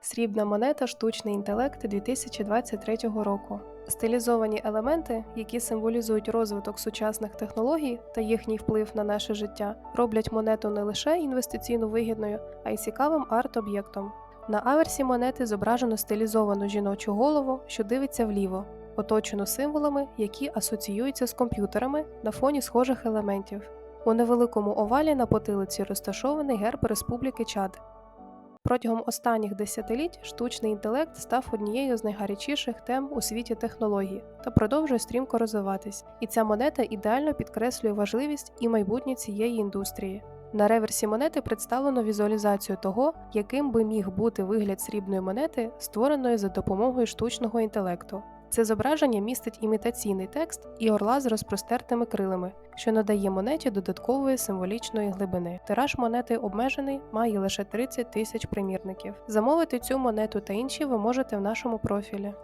Срібна монета штучний інтелект 2023 року. Стилізовані елементи, які символізують розвиток сучасних технологій та їхній вплив на наше життя, роблять монету не лише інвестиційно вигідною, а й цікавим арт-об'єктом. На аверсі монети зображено стилізовану жіночу голову, що дивиться вліво, оточену символами, які асоціюються з комп'ютерами на фоні схожих елементів. У невеликому овалі на потилиці розташований герб Республіки Чад. Протягом останніх десятиліть штучний інтелект став однією з найгарячіших тем у світі технологій та продовжує стрімко розвиватись. І ця монета ідеально підкреслює важливість і майбутнє цієї індустрії. На реверсі монети представлено візуалізацію того, яким би міг бути вигляд срібної монети, створеної за допомогою штучного інтелекту. Це зображення містить імітаційний текст і орла з розпростертими крилами, що надає монеті додаткової символічної глибини. Тираж монети обмежений, має лише 30 тисяч примірників. Замовити цю монету та інші ви можете в нашому профілі.